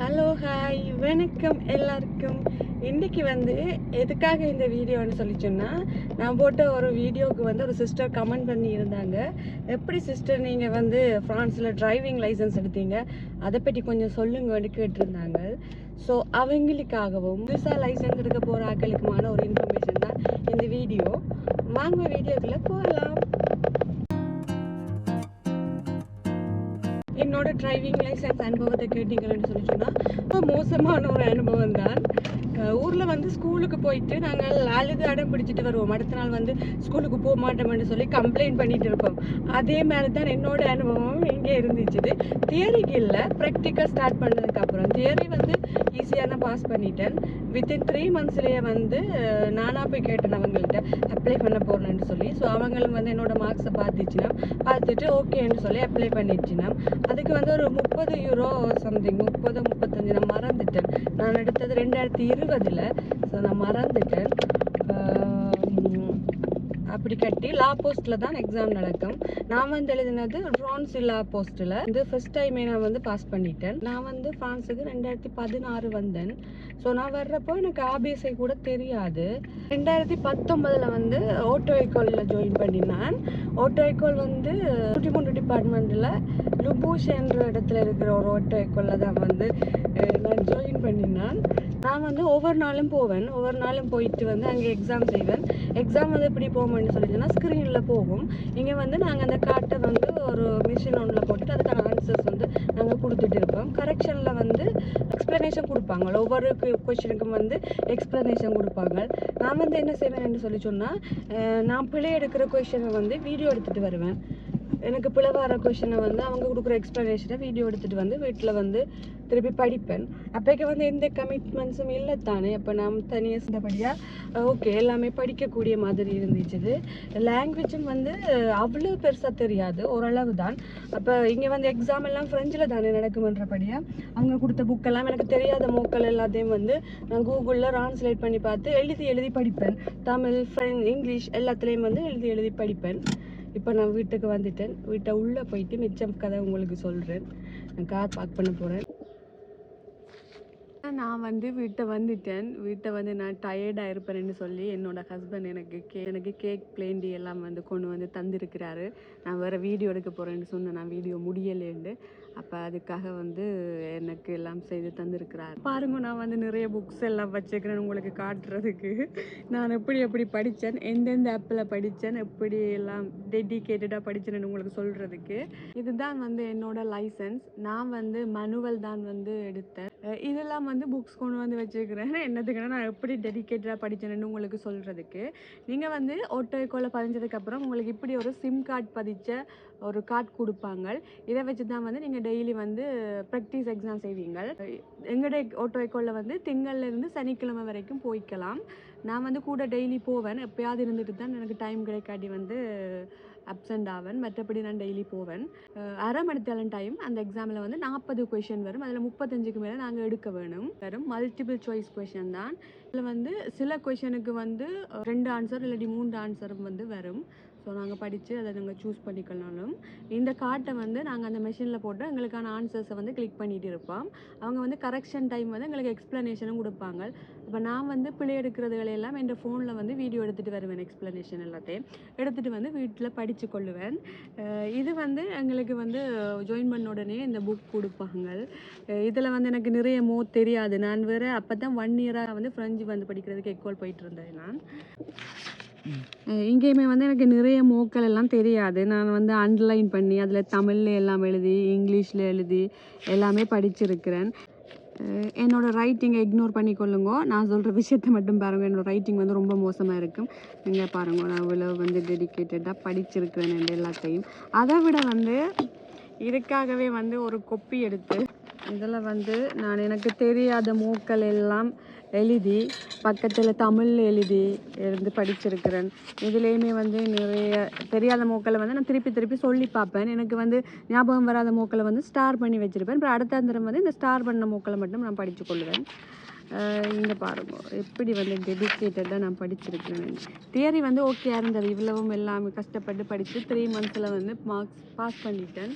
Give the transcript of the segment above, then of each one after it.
Hello hi வணக்கம் எல்லாருக்கும். இன்றைக்கி வந்து எதுக்காக இந்த வீடியோன்னு சொல்லி சொன்னால் நான் போட்ட ஒரு வீடியோவுக்கு வந்து ஒரு சிஸ்டர் கமெண்ட் பண்ணி இருந்தாங்க. எப்படி சிஸ்டர் நீங்கள் வந்து ஃப்ரான்ஸில் டிரைவிங் லைசன்ஸ் எடுத்தீங்க? அதை பற்றி கொஞ்சம் சொல்லுங்கன்னு கேட்டிருந்தாங்க. ஸோ அவங்களுக்காகவும் புதுசாக லைசன்ஸ் எடுக்க போகிற ஆக்களுக்குமான ஒரு இன்ஃபர்மேஷன் தான் இந்த வீடியோ. வாங்க வீடியோக்குள்ளே போகலாம் டிரைவிங் லைசன்ஸ் அனுபவத்தை கேட்டீங்கன்னு சொல்லி சொன்னால் ரொம்ப மோசமான ஒரு அனுபவம் தான். ஊரில் வந்து ஸ்கூலுக்கு போயிட்டு நாங்கள் அழுது அடம் பிடிச்சிட்டு வருவோம். அடுத்த நாள் வந்து ஸ்கூலுக்கு போக மாட்டோம்னு சொல்லி கம்ப்ளைண்ட் பண்ணிட்டு இருப்போம். அதே மாதிரி தான் என்னோட அனுபவம் இங்கே இருந்துச்சு. தியரிக்கு இல்லை ப்ராக்டிக்கல் ஸ்டார்ட் பண்ணதுக்கு அப்புறம் தியரி வந்து ஈஸியாக நான் பாஸ் பண்ணிட்டேன். வித்தின் த்ரீ மந்த்ஸ்லேயே வந்து நானாக போய் கேட்டேன் அவங்கள்ட்ட அப்ளை பண்ண போகிறேன்னு சொல்லி. ஸோ அவங்களும் வந்து என்னோட மார்க்ஸை பார்த்துச்சுன்னா பார்த்துட்டு ஓகேன்னு சொல்லி அப்ளை பண்ணிடுச்சுன்னா அதுக்கு வந்து ஒரு முப்பது யூரோ சம்திங் முப்பது முப்பத்தஞ்சு நான் மறந்துட்டேன். நான் எடுத்தது ரெண்டாயிரத்தி இருபதில். ஸோ நான் மறந்துட்டேன். அப்படி கட்டி லா போஸ்ட்டில் தான் எக்ஸாம் நடக்கும். நான் வந்து எழுதினது ஃப்ரான்ஸ் லா போஸ்ட்டில் இது ஃபர்ஸ்ட் டைமே நான் வந்து பாஸ் பண்ணிட்டேன். நான் வந்து ஃப்ரான்ஸுக்கு ரெண்டாயிரத்தி பதினாறு வந்தேன். ஸோ நான் வர்றப்போ எனக்கு ஆபிஎஸ்ஐ கூட தெரியாது. ரெண்டாயிரத்தி பத்தொன்பதில் வந்து ஓட்டோ எக்கோலில் ஜாயின் பண்ணினேன். ஓட்டோ எக்கோல் வந்து நூற்றி மூன்று டிபார்ட்மெண்ட்டில் லுபூஷ் என்ற இடத்துல இருக்கிற ஒரு ஓட்டோ எக்கோலில் தான் வந்து நான் ஜாயின் பண்ணினேன். நான் வந்து ஒவ்வொரு நாளும் போவேன். ஒவ்வொரு நாளும் போயிட்டு வந்து அங்கே எக்ஸாம் செய்வேன். எக்ஸாம் வந்து எப்படி போகணும்னு சொல்லிச்சுன்னா ஸ்க்ரீனில் போகும். இங்கே வந்து நாங்கள் அந்த காட்டை வந்து ஒரு மிஷின் ஒன்றில் போட்டுட்டு அதுக்கான ஆன்சர்ஸ் வந்து நாங்கள் கொடுத்துட்டு இருப்போம் கரெக்ஷனில் வந்து எக்ஸ்ப்ளனேஷன் கொடுப்பாங்க. ஒவ்வொரு கொஷினுக்கும் வந்து எக்ஸ்ப்ளனேஷன் கொடுப்பாங்க. நான் வந்து என்ன செய்வேன்னு சொல்லி சொன்னால் நான் பிள்ளை எடுக்கிற கொஷினை வந்து வீடியோ எடுத்துகிட்டு வருவேன். எனக்கு பிழை வர கொஷனை வந்து அவங்க கொடுக்குற எக்ஸ்ப்ளனேஷனை வீடியோ எடுத்துகிட்டு வந்து வீட்டில் வந்து திருப்பி படிப்பேன். அப்போக்கு வந்து எந்த கமிட்மெண்ட்ஸும் இல்லை தானே. அப்போ நான் தனியாக சிந்தபடியாக ஓகே எல்லாமே படிக்கக்கூடிய மாதிரி இருந்துச்சு லாங்குவேஜும் வந்து அவ்வளோ பெருசாக தெரியாது. ஓரளவு தான். அப்போ இங்கே வந்து எக்ஸாம் எல்லாம் ஃப்ரெஞ்சில் தானே நடக்குமன்றபடியாக அவங்க கொடுத்த புக்கெல்லாம் எனக்கு தெரியாத மூக்கள் எல்லாத்தையும் வந்து நான் கூகுளில் ட்ரான்ஸ்லேட் பண்ணி பார்த்து எழுதி எழுதி படிப்பேன். தமிழ் ஃப்ரெண்ட் இங்கிலீஷ் எல்லாத்துலேயும் வந்து எழுதி எழுதி படிப்பேன். இப்போ நான் வீட்டுக்கு வந்துட்டேன். வீட்டை உள்ளே போயிட்டு மிச்சம் கதை உங்களுக்கு சொல்கிறேன் நான் கார் பார்க் பண்ண போகிறேன் நான் வந்து வீட்டை வந்துட்டேன். வீட்டை வந்து நான் டயர்டாக இருப்பேன்னு சொல்லி என்னோட ஹஸ்பண்ட் எனக்கு கே எனக்கு கேக் பிளேண்டி எல்லாம் வந்து கொண்டு வந்து தந்திருக்கிறாரு. நான் வேறு வீடியோ எடுக்க போகிறேன்னு சொன்னேன். நான் வீடியோ முடியலேண்டு அப்போ அதுக்காக வந்து எனக்கு எல்லாம் செய்து தந்திருக்கிறார். பாருங்க நான் வந்து நிறைய புக்ஸ் எல்லாம் வச்சுக்கிறேன் உங்களுக்கு காட்டுறதுக்கு. நான் எப்படி எப்படி படித்தேன் எந்தெந்த ஆப்பில் படித்தேன் எப்படி எல்லாம் டெடிக்கேட்டடாக படித்தேன்னு உங்களுக்கு சொல்கிறதுக்கு இதுதான் வந்து என்னோட லைசன்ஸ் நான் வந்து மனுவல் தான் வந்து எடுத்தேன். இதெல்லாம் வந்து புக்ஸ் கொண்டு வந்து வச்சுருக்கிறேன். என்னத்துக்குன்னா நான் எப்படி டெடிக்கேட்டடாக படித்தேன்னு உங்களுக்கு சொல்கிறதுக்கு நீங்கள் வந்து ஒட்டோக்கோவில் பதிஞ்சதுக்கப்புறம் உங்களுக்கு இப்படி ஒரு சிம் கார்டு பதிச்ச ஒரு கார்டு கொடுப்பாங்க. இதை வச்சு தான் வந்து நீங்கள் டெய்லி வந்து ப்ராக்டிஸ் எக்ஸாம் செய்வீங்க எங்களுடைய ஒட்டோக்கோவில் வந்து திங்கள்லேருந்து சனிக்கிழமை வரைக்கும் போய்க்கலாம். நான் வந்து கூட டெய்லி போவேன். எப்பயாவது இருந்துட்டு தான் எனக்கு டைம் கிடைக்காட்டி வந்து அப்சண்ட் ஆவேன் மற்றபடி நான் டெய்லி போவேன். அரை மணித்தேலம் டைம் அந்த எக்ஸாமில் வந்து நாற்பது கொஷின் வரும். அதில் முப்பத்தஞ்சுக்கு மேலே நாங்கள் எடுக்க வேணும். வரும். மல்டிபிள் சாய்ஸ் கொஷின் தான். இதில் வந்து சில கொஷனுக்கு வந்து ரெண்டு ஆன்சர் இல்லாட்டி மூன்று ஆன்சரும் வந்து வரும். ஸோ நாங்கள் படித்து அதை நாங்கள் சூஸ் பண்ணிக்கலாலும் இந்த கார்ட்டை வந்து நாங்கள் அந்த மெஷினில் போட்டு எங்களுக்கான ஆன்சர்ஸை வந்து கிளிக் பண்ணிட்டு இருப்போம். அவங்க வந்து கரெக்ஷன் டைம் வந்து எங்களுக்கு எக்ஸ்ப்ளனேஷனும் கொடுப்பாங்க. இப்போ நான் வந்து பிழை எடுக்கிறதுகளையெல்லாம் என் ஃபோனில் வந்து வீடியோ எடுத்துகிட்டு வருவேன் எக்ஸ்ப்ளனேஷன் எல்லாத்தையும். எடுத்துகிட்டு வந்து வீட்டில் படித்து கொள்ளுவேன். இது வந்து எங்களுக்கு வந்து ஜாயின் பண்ண உடனே இந்த புக் கொடுப்பாங்க. இதில் வந்து எனக்கு நிறைய மோ தெரியாது. நான் வேறு அப்போ தான் ஒன் இயராக வந்து ஃப்ரெஞ்சு வந்து படிக்கிறதுக்கு எக்கோல் போயிட்டு இருந்தேன் நான். இங்கேயுமே வந்து எனக்கு நிறைய மோக்கள் எல்லாம் தெரியாது. நான் வந்து அண்டர்லைன் பண்ணி அதில் தமிழில் எல்லாம் எழுதி இங்கிலீஷில் எழுதி எல்லாமே படிச்சிருக்கிறேன். என்னோடய ரைட்டிங்கை இக்னோர் பண்ணிக்கொள்ளுங்க நான் சொல்கிற விஷயத்தை மட்டும் பாருங்கள் என்னோடய ரைட்டிங் வந்து ரொம்ப மோசமாக இருக்கும். நீங்கள் பாருங்க. நான் இவ்வளோ வந்து டெடிக்கேட்டடாக படிச்சிருக்கிறேன் எல்லாத்தையும். அதை விட வந்து இதுக்காகவே வந்து ஒரு கொப்பி எடுத்து இதில் வந்து நான் எனக்கு தெரியாத மூக்கள் எல்லாம் எழுதி பக்கத்தில் தமிழ் எழுதி இருந்து படிச்சிருக்கிறேன். இதுலேயுமே வந்து நிறைய தெரியாத மூக்களை வந்து நான் திருப்பி திருப்பி சொல்லி பார்ப்பேன். எனக்கு வந்து ஞாபகம் வராத மூக்களை வந்து ஸ்டார் பண்ணி வச்சுருப்பேன். அப்புறம் அடுத்த தரம் வந்து இந்த ஸ்டார் பண்ண மூக்களை மட்டும் நான் படித்து கொள்வேன். இங்கே பாருங்க எப்படி வந்து டெடிக்கேட்டடாக நான் படிச்சிருக்கிறேன். தியரி வந்து ஓகே இருந்தது. இவ்வளவும் எல்லாமே கஷ்டப்பட்டு படித்து த்ரீ மந்த்ஸில் வந்து மார்க்ஸ் பாஸ் பண்ணிட்டேன்.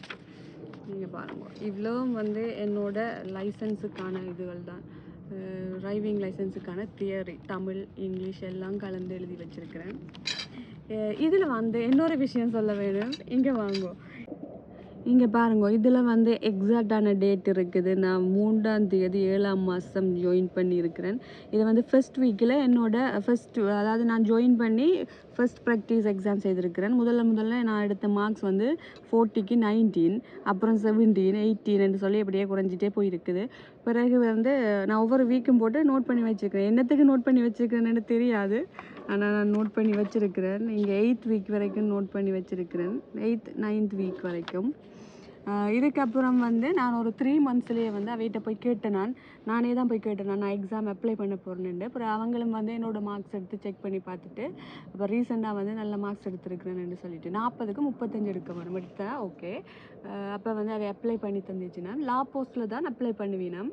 நீங்கள் பாருங்கள் இவ்வளவும் வந்து என்னோட லைசன்ஸுக்கான இதுகள் தான் டிரைவிங் லைசன்ஸுக்கான தியரி தமிழ் இங்கிலீஷ் எல்லாம் கலந்து எழுதி வச்சுருக்கிறேன். இதில் வந்து இன்னொரு விஷயம் சொல்ல வேணும். இங்கே வாங்குவோம் இங்கே பாருங்க இதில் வந்து எக்ஸாக்டான டேட் இருக்குது. நான் மூன்றாம் தேதி ஏழாம் மாதம் ஜாயின் பண்ணியிருக்கிறேன். இது வந்து ஃபர்ஸ்ட் வீக்கில் என்னோட ஃபஸ்ட் அதாவது நான் ஜாயின் பண்ணி ஃபஸ்ட் ப்ராக்டிஸ் எக்ஸாம் செய்திருக்கிறேன். முதல்ல முதல்ல நான் எடுத்த மார்க்ஸ் வந்து ஃபோர்ட்டிக்கு நைன்டீன் அப்புறம் செவன்டீன் எயிட்டீன் சொல்லி அப்படியே குறைஞ்சிட்டே போயிருக்குது. பிறகு வந்து நான் ஒவ்வொரு வீக்கும் போட்டு நோட் பண்ணி வச்சுருக்கிறேன். என்னத்துக்கு நோட் பண்ணி வச்சுருக்கிறேன்னு தெரியாது. ஆனால் நான் நோட் பண்ணி வச்சுருக்கிறேன். இங்கே எயித் வீக் வரைக்கும் நோட் பண்ணி வச்சுருக்கிறேன். எயித் நைன்த் வீக் வரைக்கும். இதுக்கப்புறம் வந்து நான் ஒரு த்ரீ மந்த்ஸ்லேயே வந்து அவைகிட்ட போய் கேட்டேன் நான். நானே தான் போய் கேட்டேன் நான் எக்ஸாம் அப்ளை பண்ண போகிறேன்னு அப்புறம் அவங்களும் வந்து என்னோடய மார்க்ஸ் எடுத்து செக் பண்ணி பார்த்துட்டு அப்புறம் ரீசெண்டாக வந்து நல்ல மார்க்ஸ் எடுத்துருக்கிறேன்னு சொல்லிட்டு. நாற்பதுக்கு முப்பத்தஞ்சு எடுக்க வரும் எடுத்தேன் ஓகே அப்போ வந்து அவை அப்ளை பண்ணி தந்துச்சுன்னா லா போஸ்ட்டில் தான் அப்ளை பண்ணுவீனம்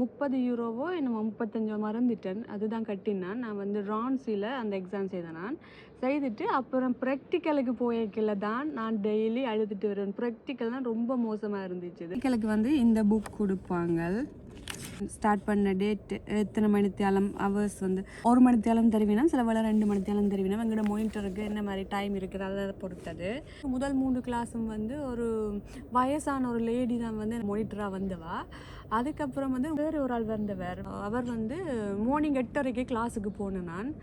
முப்பது யூரோவோ என்னமோ முப்பத்தஞ்சோ மறந்துட்டேன். அதுதான் கட்டினான் நான். வந்து ரான்சியில் அந்த எக்ஸாம் செய்தேன் நான். செய்துட்டு அப்புறம் ப்ராக்டிக்கலுக்கு போயிருக்கல தான் நான் டெய்லி அழுதுட்டு வருவேன். ப்ராக்டிக்கல் தான் ரொம்ப மோசமாக இருந்துச்சு. ப்ராக்டிக்கலுக்கு வந்து இந்த புக் கொடுப்பாங்க. ஸ்டார்ட் பண்ண டேட் எத்தனை மணித்தியாலம் ஹவர்ஸ் வந்து? ஒரு மணித்தியாலம் தருவினா சில வேலை ரெண்டு மணித்தியாலம் தருவினா எங்களோட மோனிட்டருக்கு என்ன மாதிரி டைம் இருக்குது அதை பொறுத்தது. முதல் மூணு கிளாஸும் வந்து ஒரு வயசான ஒரு லேடி தான் வந்து மோனிட்டராக வந்தவா. அதுக்கப்புறம் வந்து வேறு ஒரு ஆள் வந்தவர். அவர் வந்து மார்னிங் எட்டரைக்கு கிளாஸுக்கு போனேன் நான்.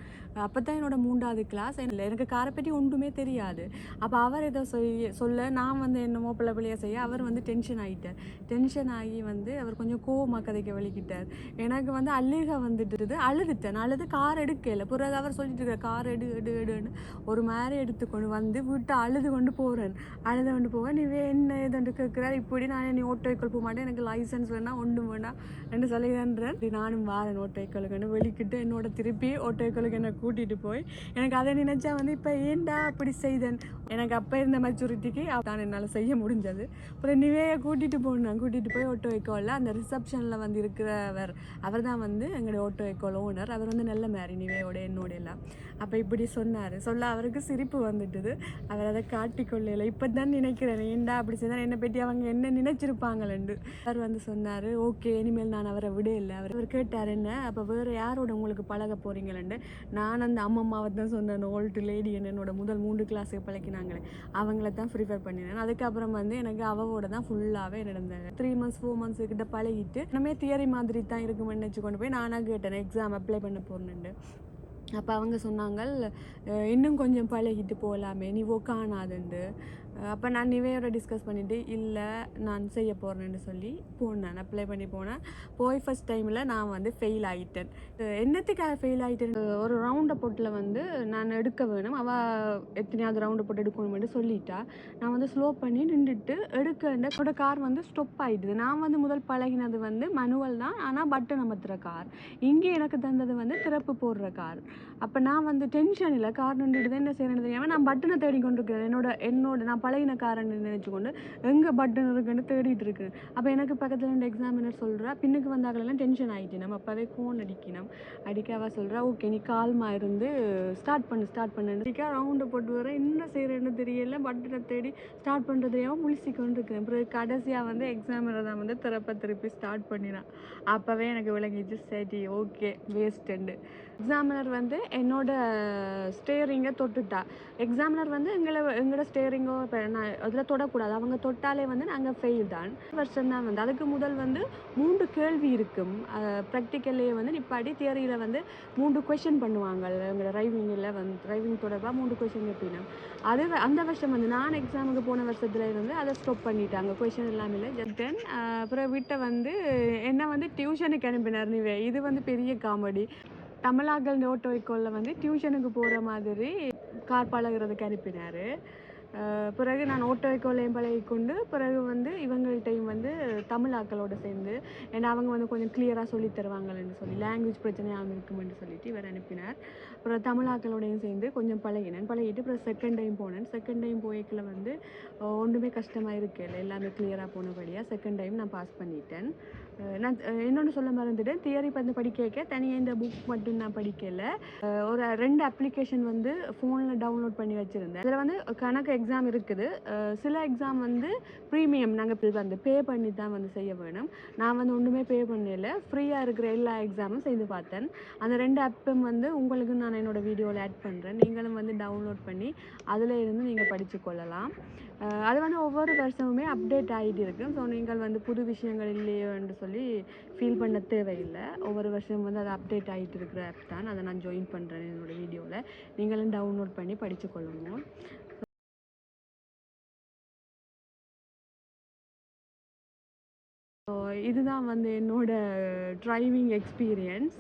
அப்போ தான் என்னோடய மூன்றாவது கிளாஸ் எனக்கு காரை பற்றி ஒன்றுமே தெரியாது. அப்போ அவர் ஏதோ சொல்லி சொல்ல நான் வந்து என்னமோ பிள்ளை பிள்ளையாக செய்ய அவர் வந்து டென்ஷன் ஆகிட்டார் டென்ஷன் ஆகி வந்து அவர் கொஞ்சம் கோவமாக கதைக்க வலிக்கிட்டார். எனக்கு வந்து அழுக வந்துட்டு அழுதுட்டேன். அழுது கார் எடுக்கல. பிறகு அவர் சொல்லிட்டு இருக்க கார் எடு எடு எடுன்னு. ஒரு மாதிரி எடுத்துக்கொண்டு வந்து விட்டு அழுது கொண்டு போகிறேன் அழுது கொண்டு போவேன் நீ என்ன ஏதாண்டு கேட்குறாரு இப்படி நான் நீ ஓட்டோ வைக்கல் போக மாட்டேன். எனக்கு லைசன்ஸ் வேணாம் ஒன்றும் வேணாம் என்று சொல்லிடுறேன் நானும் வாரேன் ஓட்டோ வைக்கலுக்குன்னு வெளிக்கிட்டு என்னோட திருப்பி ஓட்டோ வைக்கலுக்கு என்னை கூட்டிகிட்டு போய். எனக்கு அதை நினச்சா வந்து இப்போ ஏன்டா அப்படி செய்தேன்? எனக்கு அப்போ இருந்த மெச்சூரிட்டிக்கு தான் என்னால் செய்ய முடிஞ்சது. அப்புறம் நிவேயை கூட்டிகிட்டு போனேன் கூட்டிகிட்டு போய் ஆட்டோ வைக்கோல அந்த ரிசப்ஷனில் வந்து இருக்கிறவர் அவர் தான் வந்து எங்களுடைய ஆட்டோ வைக்கோல் ஓனர் அவர் வந்து நல்ல மேரி நிவேயோட என்னோட எல்லாம் அப்போ இப்படி சொன்னார். சொல்ல அவருக்கு சிரிப்பு வந்துட்டுது. அவர் அதை காட்டிக்கொள்ளல இப்போ தான் நினைக்கிறேன். ஏண்டா அப்படி செய்தால் என்னை பற்றி அவங்க என்ன நினைச்சிருப்பாங்களேண்டு அவர் வந்து சொன்னார் ஓகே இனிமேல் நான் அவரை விட இல்லை அவர் அவர் கேட்டார் என்ன? அப்போ வேறு யாரோட உங்களுக்கு பழக போகிறீங்களேண்டு நான் அந்த அம்மம்மாவை தான் சொன்னேன் ஓல்டு லேடி என்னோட முதல் மூன்று கிளாஸுக்கு பழக்கினாங்களே. அவங்கள தான் ப்ரிஃபர் பண்ணினேன். அதுக்கப்புறம் வந்து எனக்கு அவவோட தான் ஃபுல்லாகவே நடந்தாங்க த்ரீ மந்த்ஸ் ஃபோர் மந்த்ஸ் கிட்ட பழகிட்டு நம்ம தியரி மாதிரி தான் இருக்குமென்னு நினச்சி கொண்டு போய் நானாக கேட்டேன் எக்ஸாம் அப்ளை பண்ண போகிறேன்னு அப்போ அவங்க சொன்னாங்க இன்னும் கொஞ்சம் பழகிட்டு போகலாமே நீ காணாதுண்டு அப்போ நான் நிவேயோட டிஸ்கஸ் பண்ணிவிட்டு இல்லை நான் செய்ய போகிறேன்னு சொல்லி போனேன். அப்ளை பண்ணி போனேன். போய் ஃபஸ்ட் டைமில் நான் வந்து ஃபெயில் ஆகிட்டேன் என்னத்துக்காக ஃபெயில் ஆகிட்டேன் ஒரு ரவுண்டை போட்டில் வந்து நான் எடுக்க வேணும். அவள் எத்தனையாவது ரவுண்டை போட்டு எடுக்கணும்னு சொல்லிட்டா. நான் வந்து ஸ்லோ பண்ணி நின்றுட்டு எடுக்க என்னோட கார் வந்து ஸ்டொப் ஆகிடுது நான் வந்து முதல் பழகினது வந்து மனுவல் தான். ஆனால் பட்டன் அமர்த்துகிற கார் இங்கே எனக்கு தந்தது வந்து திறப்பு போடுற கார் அப்போ நான் வந்து டென்ஷன் இல்லை கார் நின்றுட்டு என்ன செய்யணும் தெரியாமல் நான் பட்டனை தேடி கொண்டிருக்கிறேன் என்னோட என்னோட நான் பழகின காரன்னு நினச்சிக்கொண்டு எங்கே பட்டன் இருக்குன்னு தேடிட்டு இருக்கு அப்போ எனக்கு பக்கத்தில் ரெண்டு எக்ஸாமினர் சொல்கிறா பின்னுக்கு வந்தாங்களெல்லாம் டென்ஷன் ஆகிட்டு நம்ம அப்போவே ஃபோன் அடிக்கணும் அடிக்க சொல்கிறா ஓகே நீ கால்மா இருந்து ஸ்டார்ட் பண்ணு ஸ்டார்ட் பண்ணுன்னு. ரவுண்டை போட்டு வரேன் என்ன செய்கிறேன்னு தெரியல. பட்டனை தேடி ஸ்டார்ட் பண்ணுறது தெரியாமல் முழிச்சிக்கொண்டு இருக்கிறேன் அப்புறம் கடைசியாக வந்து எக்ஸாமினர் தான் வந்து திறப்ப திருப்பி ஸ்டார்ட் பண்ணினான் அப்போவே எனக்கு விளங்கிச்சு சரி ஓகே வேஸ்ட்டுண்டு எக்ஸாமினர் வந்து என்னோட ஸ்டேரிங்கை தொட்டுட்டா. எக்ஸாமினர் வந்து எங்களை எங்களோட ஸ்டேரிங்கோ இப்போ நான் அதில் தொடக்கூடாது. அவங்க தொட்டாலே வந்து நாங்கள் ஃபெயில் தான். வருஷம் தான் வந்து. அதுக்கு முதல் வந்து மூன்று கேள்வி இருக்கும். ப்ராக்டிக்கல்லையே வந்து நிப்பாடி தியரியில் வந்து மூன்று கொஷின் பண்ணுவாங்க எங்களோட ட்ரைவிங்கில் வந்து ட்ரைவிங் தொடர்பாக மூன்று கொஷின் எப்படின்னா. அது அந்த வருஷம் வந்து நான் எக்ஸாமுக்கு போன வருஷத்தில் இருந்து அதை ஸ்டாப் பண்ணிட்டாங்க. கொஷின் எல்லாமே இல்லை. ஜஸ்ட் தென் அப்புறம் வீட்டை வந்து என்ன வந்து டியூஷனுக்கு அனுப்பினார் நீவே இது வந்து பெரிய காமெடி தமிழாக்கள் நோட்டு வைக்கோலில் வந்து டியூஷனுக்கு போகிற மாதிரி கார் பழகிறதுக்கு அனுப்பினார். பிறகு நான் ஓட்டோ வைக்கோலையும் பழகி கொண்டு பிறகு வந்து இவங்கள்ட்டையும் வந்து தமிழ் சேர்ந்து ஏன்னா அவங்க வந்து கொஞ்சம் கிளியராக சொல்லி தருவாங்கன்னு சொல்லி லாங்குவேஜ் பிரச்சனையாக இருக்குமென்னு சொல்லிட்டு இவர் அனுப்பினார். அப்புறம் தமிழ் ஆக்களோடையும் சேர்ந்து கொஞ்சம் பழகினேன். பழகிட்டு அப்புறம் செகண்ட் டைம் போனேன். செகண்ட் டைம் போய்க்கல வந்து ஒன்றுமே கஷ்டமாக இருக்கல எல்லாமே கிளியராக போனபடியாக செகண்ட் டைம் நான் பாஸ் பண்ணிட்டேன். நான் இன்னொன்று சொல்ல மறந்துட்டேன். தியரி வந்து படிக்க தனியாக இந்த புக் மட்டும் நான் படிக்கலை. ஒரு ரெண்டு அப்ளிகேஷன் வந்து ஃபோனில் டவுன்லோட் பண்ணி வச்சுருந்தேன். அதில் வந்து கணக்கு எக்ஸாம் இருக்குது. சில எக்ஸாம் வந்து ப்ரீமியம் நாங்கள் வந்து பே பண்ணி தான் வந்து செய்ய வேணும். நான் வந்து ஒன்றுமே பே பண்ணல. ஃப்ரீயாக இருக்கிற எல்லா எக்ஸாமும் செய்து பார்த்தேன். அந்த ரெண்டு ஆப்பும் வந்து உங்களுக்கு நான் என்னோட வீடியோவில் ஆட் பண்ணுறேன் நீங்களும் வந்து டவுன்லோட் பண்ணி அதில் இருந்து நீங்கள் படித்து கொள்ளலாம். அது வந்து ஒவ்வொரு வருஷமுமே அப்டேட் ஆகிட்டு இருக்கும் ஸோ நீங்கள் வந்து புது விஷயங்கள் இல்லையோன்னு சொல்லி ஃபீல் பண்ண தேவையில்லை. ஒவ்வொரு வருஷம் வந்து அது அப்டேட் ஆகிட்டு இருக்கிற ஆப் தான். அதை நான் ஜாயின் பண்ணுறேன் என்னோட வீடியோவில் நீங்களும் டவுன்லோட் பண்ணி படித்து கொள்ளுங்க. ஸோ இதுதான் வந்து என்னோட ட்ரைவிங் எக்ஸ்பீரியன்ஸ்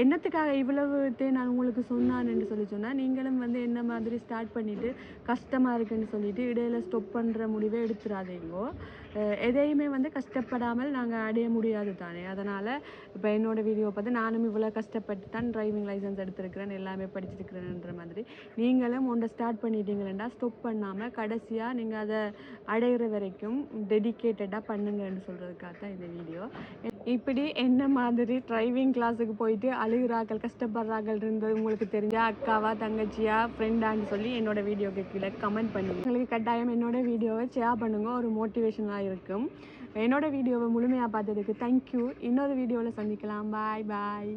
என்னத்துக்காக இவ்வளவுத்தே நான் உங்களுக்கு சொன்னான்னு சொல்லி சொன்னால் நீங்களும் வந்து என்ன மாதிரி ஸ்டார்ட் பண்ணிவிட்டு கஷ்டமாக இருக்குன்னு சொல்லிவிட்டு இடையில ஸ்டாப் பண்ணுற முடிவே எடுத்துடாதீங்கோ எதையுமே வந்து கஷ்டப்படாமல் நாங்கள் அடைய முடியாது தானே. அதனால் இப்போ என்னோடய வீடியோ பார்த்து நானும் இவ்வளோ கஷ்டப்பட்டு தான் டிரைவிங் லைசன்ஸ் எடுத்திருக்கிறேன் எல்லாமே படிச்சிருக்கிறேன்ற மாதிரி. நீங்களும் ஒன்றை ஸ்டார்ட் பண்ணிட்டீங்களா ஸ்டாப் பண்ணாமல் கடைசியாக நீங்கள் அதை அடையிற வரைக்கும் டெடிக்கேட்டடாக பண்ணுங்கன்னு சொல்கிறதுக்காக தான் இந்த வீடியோ இப்படி என்ன மாதிரி டிரைவிங் கிளாஸுக்கு போயிட்டு அழுகிறார்கள் கஷ்டப்படுறார்கள் இருந்தது உங்களுக்கு தெரிஞ்ச அக்காவா தங்கச்சியா ஃப்ரெண்டான்னு சொல்லி என்னோட வீடியோக்கு கீழே கமெண்ட் பண்ணுங்க. உங்களுக்கு கட்டாயம் என்னோட வீடியோவை ஷேர் பண்ணுங்க. ஒரு மோட்டிவேஷனாக இருக்கும். என்னோட வீடியோவை முழுமையாக பார்த்ததுக்கு தேங்க்யூ இன்னொரு வீடியோவில் சந்திக்கலாம். பாய் பாய்